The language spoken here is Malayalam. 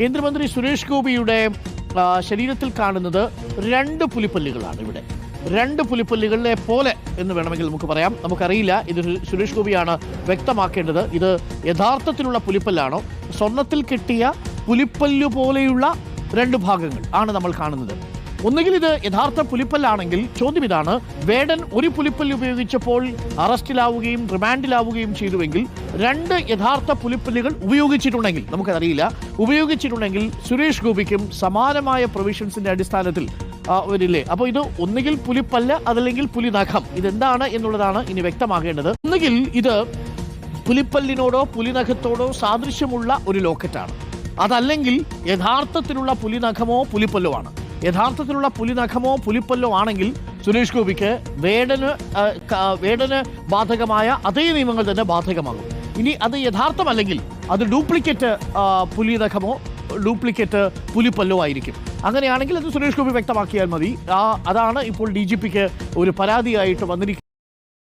കേന്ദ്രമന്ത്രി സുരേഷ് ഗോപിയുടെ ശരീരത്തിൽ കാണുന്നത് രണ്ട് പുലിപ്പല്ലുകളാണ് ഇവിടെ. രണ്ട് പുലിപ്പല്ലുകളിലെ പോലെ എന്ന് വേണമെങ്കിൽ നമുക്ക് പറയാം. നമുക്കറിയില്ല ഇത് സുരേഷ് ഗോപിയാണ് വ്യക്തമാക്കേണ്ടത്. ഇത് യഥാർത്ഥത്തിലുള്ള പുലിപ്പല്ലാണോ? സ്വർണത്തിൽ കിട്ടിയ പുലിപ്പല്ലു പോലെയുള്ള രണ്ട് ഭാഗങ്ങൾ ആണ് നമ്മൾ കാണുന്നത്. ഒന്നുകിൽ ഇത് യഥാർത്ഥ പുലിപ്പല്ലാണെങ്കിൽ ചോദ്യം ഇതാണ് വേടൻ ഒരു പുലിപ്പല്ല് ഉപയോഗിച്ചപ്പോൾ അറസ്റ്റിലാവുകയും റിമാൻഡിലാവുകയും ചെയ്തുവെങ്കിൽ രണ്ട് യഥാർത്ഥ പുലിപ്പല്ലുകൾ ഉപയോഗിച്ചിട്ടുണ്ടെങ്കിൽ നമുക്കറിയില്ല ഉപയോഗിച്ചിട്ടുണ്ടെങ്കിൽ സുരേഷ് ഗോപിക്കും സമാനമായ പ്രൊവിഷൻസിന്റെ അടിസ്ഥാനത്തിൽ വരില്ലേ? അപ്പോൾ ഇത് ഒന്നുകിൽ പുലിപ്പല്ല അതല്ലെങ്കിൽ പുലി നഖം ഇതെന്താണ് എന്നുള്ളതാണ് ഇനി വ്യക്തമാകേണ്ടത്. ഒന്നുകിൽ ഇത് പുലിപ്പല്ലിനോടോ പുലിനഖത്തോടോ സാദൃശ്യമുള്ള ഒരു ലോക്കറ്റാണ്. അതല്ലെങ്കിൽ യഥാർത്ഥത്തിലുള്ള പുലിനഖമോ പുലിപ്പല്ലോ ആണ്. യഥാർത്ഥത്തിലുള്ള പുലിനഖമോ പുലിപ്പല്ലോ ആണെങ്കിൽ സുരേഷ് ഗോപിക്ക് വേടന് വേടന് ബാധകമായ അതേ നിയമങ്ങൾ തന്നെ ബാധകമാകും. ഇനി അത് യഥാർത്ഥമല്ലെങ്കിൽ അത് ഡ്യൂപ്ലിക്കേറ്റ് പുലി പുലിനഖമോ ഡ്യൂപ്ലിക്കേറ്റ് പുലിപ്പല്ലോ ആയിരിക്കും. അങ്ങനെയാണെങ്കിൽ അത് സുരേഷ് ഗോപി വ്യക്തമാക്കിയാൽ മതി. അതാണ് ഇപ്പോൾ ഡി ഒരു പരാതിയായിട്ട് വന്നിരിക്കുന്നത്.